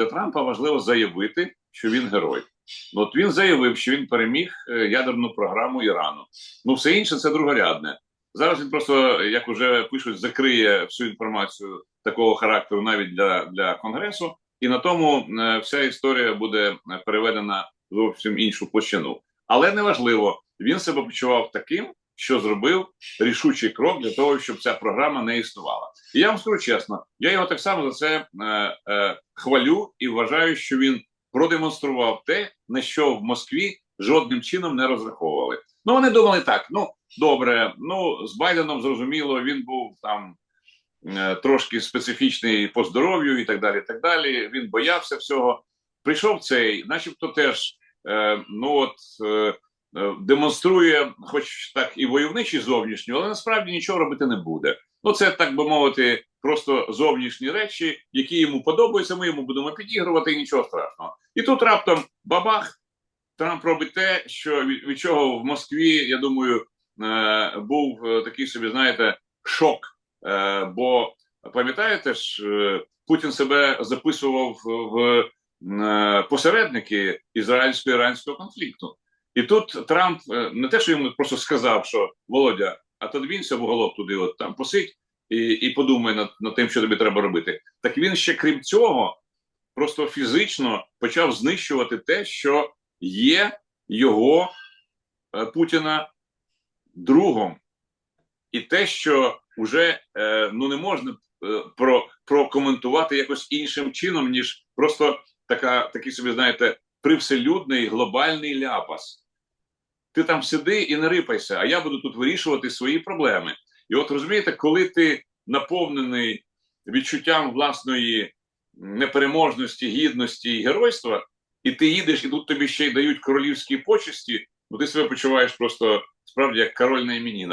для Трампа важливо заявити, що він герой. Ну, от він заявив, що він переміг е, ядерну програму Ірану. Ну, все інше це другорядне. Зараз він просто, як уже пишуть, закриє всю інформацію такого характеру навіть для, для конгресу, і на тому е, вся історія буде переведена зовсім іншу площину. Але неважливо, він себе почував таким, що зробив рішучий крок для того, щоб ця програма не існувала. І я вам скажу чесно, я його так само за це е, е, хвалю і вважаю, що він продемонстрував те, на що в Москві жодним чином не розраховували. Ну вони думали так: ну добре, ну з Байденом зрозуміло, він був там е, трошки специфічний по здоров'ю і так далі. так далі. Він боявся всього. Прийшов цей, начебто, теж е, ну от е, демонструє, хоч так і войовничий зовнішній, але насправді нічого робити не буде. Ну, це так би мовити, просто зовнішні речі, які йому подобаються. Ми йому будемо підігрувати, і нічого страшного. І тут раптом бабах. Трамп робить те, що від, від чого в Москві, я думаю, е, був е, такий собі, знаєте, шок. Е, бо пам'ятаєте ж, е, Путін себе записував в е, посередники ізраїльсько-іранського конфлікту. І тут Трамп е, не те, що йому просто сказав, що Володя, а то двінься в уголок туди, от там посидь і, і подумай над, над тим, що тобі треба робити. Так він ще крім цього, просто фізично почав знищувати те, що є його е, Путіна другом, і те, що вже е, ну не можна про, прокоментувати якось іншим чином, ніж просто така, такий собі, знаєте, привселюдний глобальний ляпас. Ти там сиди і не рипайся, а я буду тут вирішувати свої проблеми. І от розумієте, коли ти наповнений відчуттям власної непереможності, гідності і геройства, і ти їдеш, і тут тобі ще й дають королівські почесті, ну ти себе почуваєш просто справді як король на іменінах.